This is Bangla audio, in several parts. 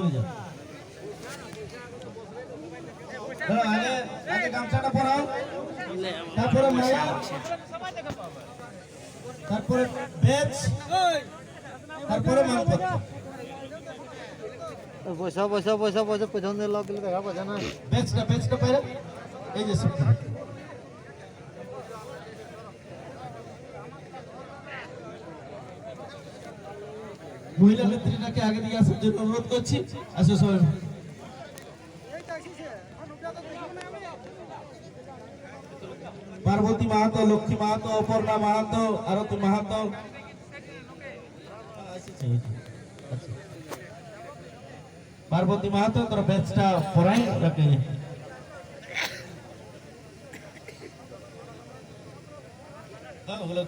চলে যাও আগে আগে গামছাটা পরাও তারপরে মালা তারপরে বেচ তারপরে মালপত্র পয়সা পয়সা পয়সা পয়সা লোক গেলে দেখা পয়সা না বেচটা বেচটা পাইরে এই যে মহিলা নেত্রীটাকে আগে দিয়ে আসার জন্য অনুরোধ করছি। আসো সবাই। পার্বতী মাহাতো, লক্ষ্মী মাহাতো, অপর্ণা মাহাতো, আরতি মাহাতো। পার্বতী মাহাতো, তোর ব্যাচটা পড়াই হ্যাঁ ওগুলো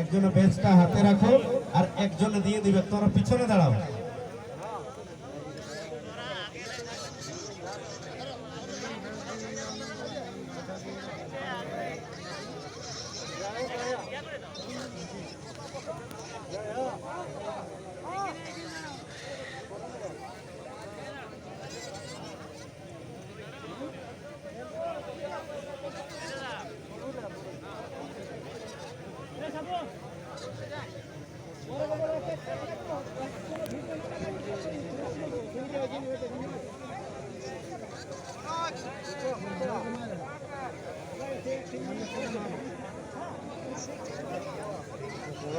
একজনে বেচটা হাতে রাখো আর একজনে দিয়ে দিবে। তোমরা পিছনে দাঁড়াও।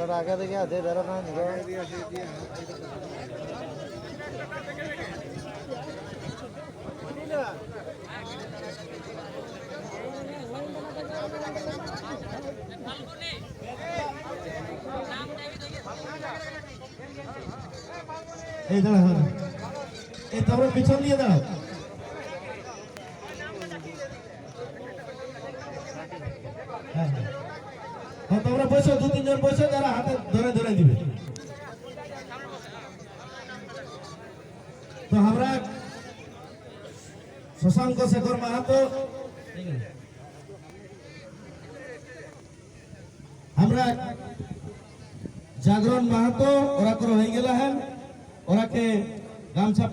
এবার আগে থেকে আছে না এই হ্যাঁ। এই তোমরা পিছন দিয়ে দাঁড়াও হ্যাঁ হ্যাঁ। হ্যাঁ তোমরা বসো, দু, তিনজন বসো, যারা হাতে ধরে ধরে দিবে। তো আমরা শশাঙ্ক শেখর মাহাতো, আমরা জাগরণ মাহাতো, ওরা করে হয়ে গেল হ্যাঁ ওরাকে গামছা